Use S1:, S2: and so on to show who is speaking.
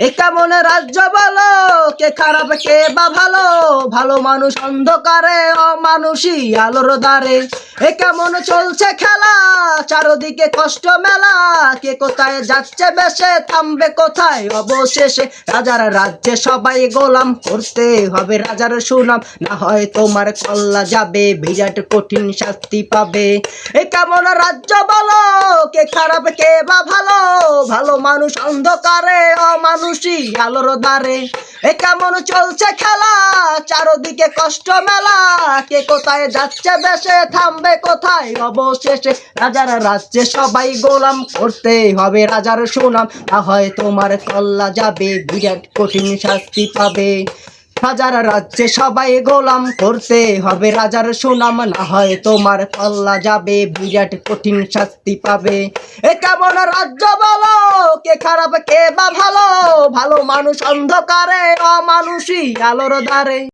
S1: কেমন রাজ্য বলো? কে খারাপ, কে বা ভালো? ভালো মানুষ অন্ধকারে আলোর দ্বারে। এ কেমন চলছে খেলা? চারদিকে কষ্ট মেলা। কে কোথায় যাচ্ছে বেশে, থামবে কোথায় অবশেষে? রাজার রাজ্যে সবাই গোলাম, করতে হবে রাজার সুনাম। না হয় তোমার কল্লা যাবে, বিরাট কঠিন শাস্তি পাবে। এ কেমন রাজ্য বলো? কে খারাপ, কে বা ভালো? ভালো মানুষ, অন্ধকারে অমানুষই আলোর দ্বারে। এ কেমন চলছে খেলা? চারদিকে কষ্ট মেলা। কে কোথায় যাচ্ছে দেশে, থামবে কোথায় অবশেষে? রাজার রাজ্যে সবাই গোলাম করতে হবে রাজার সুনাম। না হয় তোমার কল্লা যাবে, বিরাট কঠিন শাস্তি পাবে। রাজার রাজ্যে সবাই গোলাম করতে হবে। রাজার সুনাম না হয় তোমার পাল্লা যাবে, বিরাট কঠিন শাস্তি পাবে। এ কেমন রাজ্য বলো? কে খারাপ, কে বা ভালো? ভালো মানুষ অন্ধকারে, অমানুষই আলোর দ্বারে।